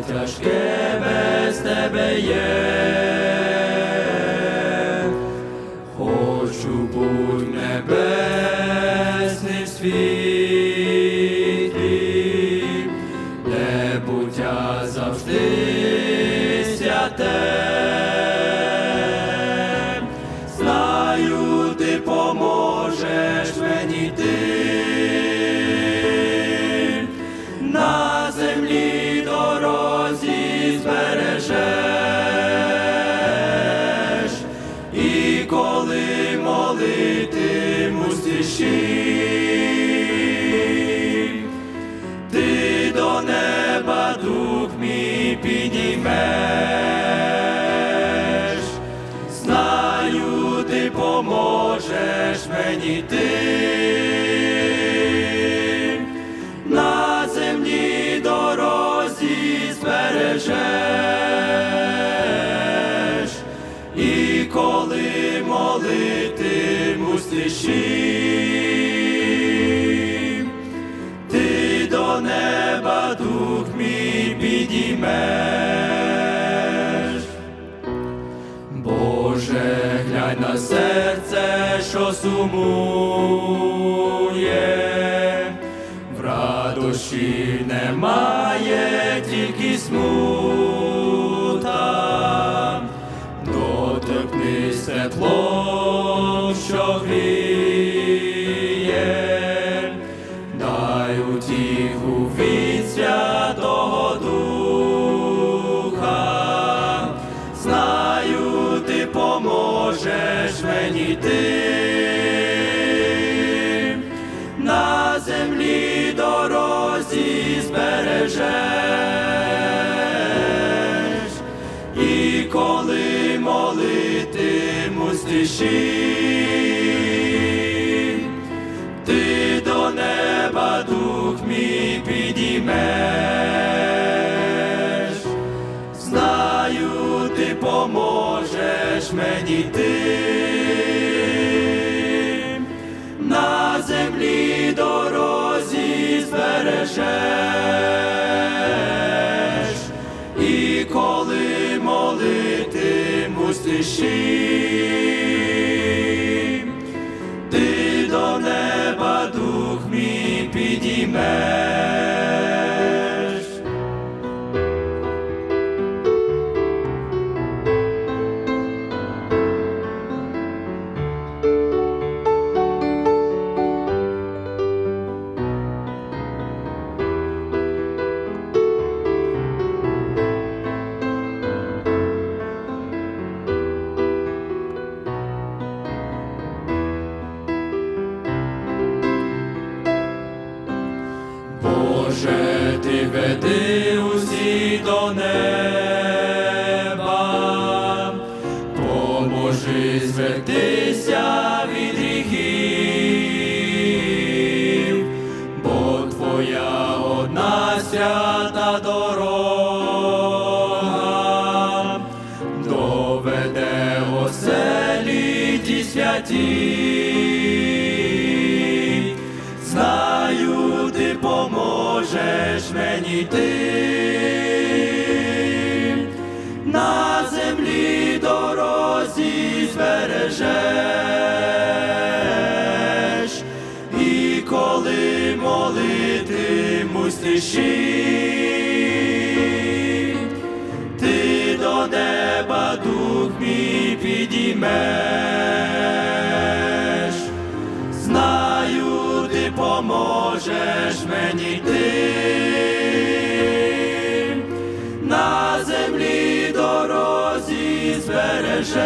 тяжке без тебе є. Хочу будь в небеснім світлі, де буття завжди святе. Знаю, ти поможеш мені йти мій підіймеш, знаю, ти поможеш мені йти на землі дорозі збережеш, і коли молитимусь тиші, ти до неба дух мій підіймеш. Боже, глянь на серце, що сумує, в радощі немає, тільки смута, і коли молитимусь тиші, ти до неба дух мій підіймеш, знаю, ти поможеш мені йти молитимусь Боже, ти веди усі до неба, поможи звертися від гріхів, бо твоя одна свята дорога. Доведе оселі ті святі. Знаю, ти поможеш мені йти на землі дорозі збережеш, і коли молитимусь тиші, ти до неба дух мій підіймеш. Поможеш мені йти на землі дорозі збережеш,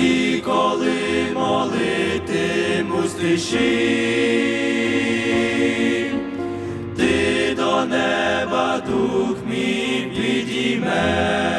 і коли молитимусь тиші, ти до неба дух мій підіймеш.